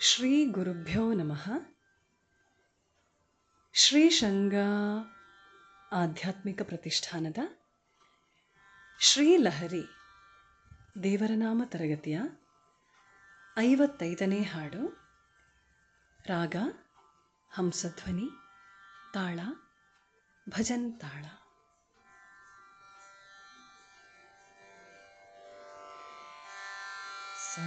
ಶ್ರೀ ಗುರುಭ್ಯೋ ನಮಃ. ಶ್ರೀ ಶಂಗ ಆಧ್ಯಾತ್ಮಿಕ ಪ್ರತಿಷ್ಠಾನದ ಶ್ರೀಲಹರಿ ದೇವರನಾಮ ತರಗತಿಯ ಐವತ್ತೈದನೇ ಹಾಡು. ರಾಗ, ಹಂಸಧ್ವನಿ, ತಾಳ, ಭಜನ್ ತಾಳ. ಸ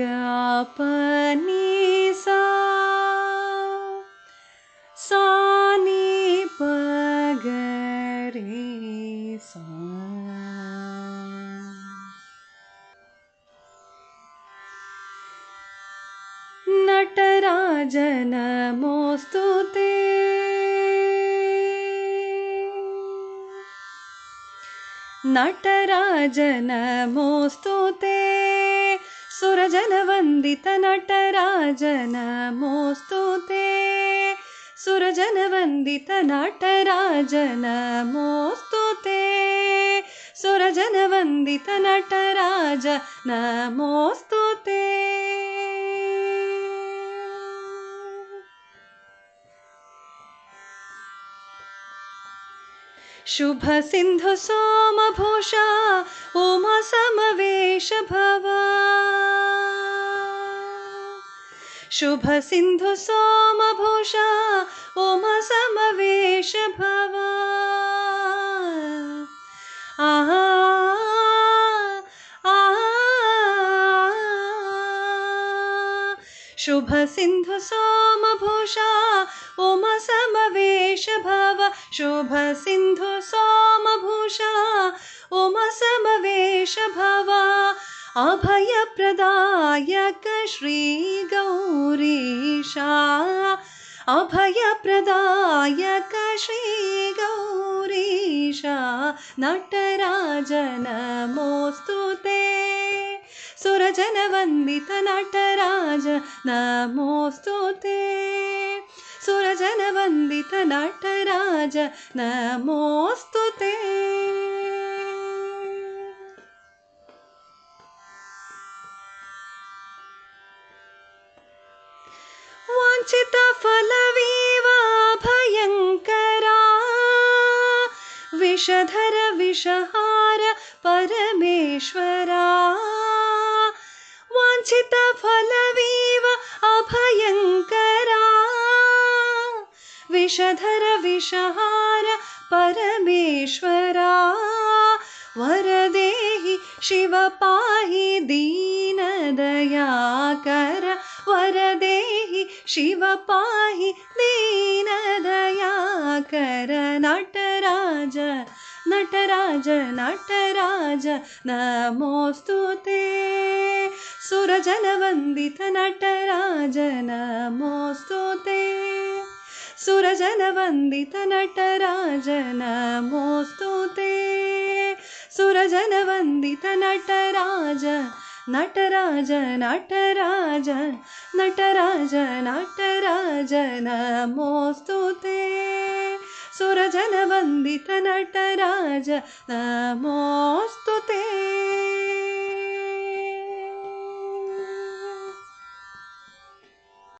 गी सापगरि सा नटराजनमोऽस्तु ते। नटराजनमोऽस्तु ते। सुरजनवन्दित नटराज नमोऽस्तु ते। सुरजनवन्दित नटराज नमोऽस्तु ते। सुरजनवन्दित नटराज नमोऽस्तु ते शुभ सिन्धु सोमभूषा उमा समवेश भवा शुभ सिन्धु सोमभूषा उमा समवेश शुभ सिन्धु सोमभूषा उमा समवेश भव शुभ सिन्धु सोमभूषा उमा समवेश भव अभयप्रदायक श्रीगौरीशा अभयप्रदायक श्रीगौरीशा। नटराज नमोऽस्तु ते सुरजनवन्दित नटराज नमोऽस्तु ते सुरजनवन्दित नटराज नमोऽस्तु ते वाञ्छितफलवीव भयङ्करा विषधर विषहार परमेश्वरा विषधर विषहार परमेश्वरा। वरदेहि शिव पाहि दीनदयाकर वरदेहि शिव पाहि दीनदयाकर नटराज नटराज नटराज नमोऽस्तु ते। सुरजनवन्दित नटराज नमोऽस्तु ते सुरजनवन्दित नटराज नमोऽस्तु ते सुरजनवन्दित नटराज नटराज नटराज नटराज नटराज नमोऽस्तु ते सुरजनवन्दित नटराज नमोऽस्तु ते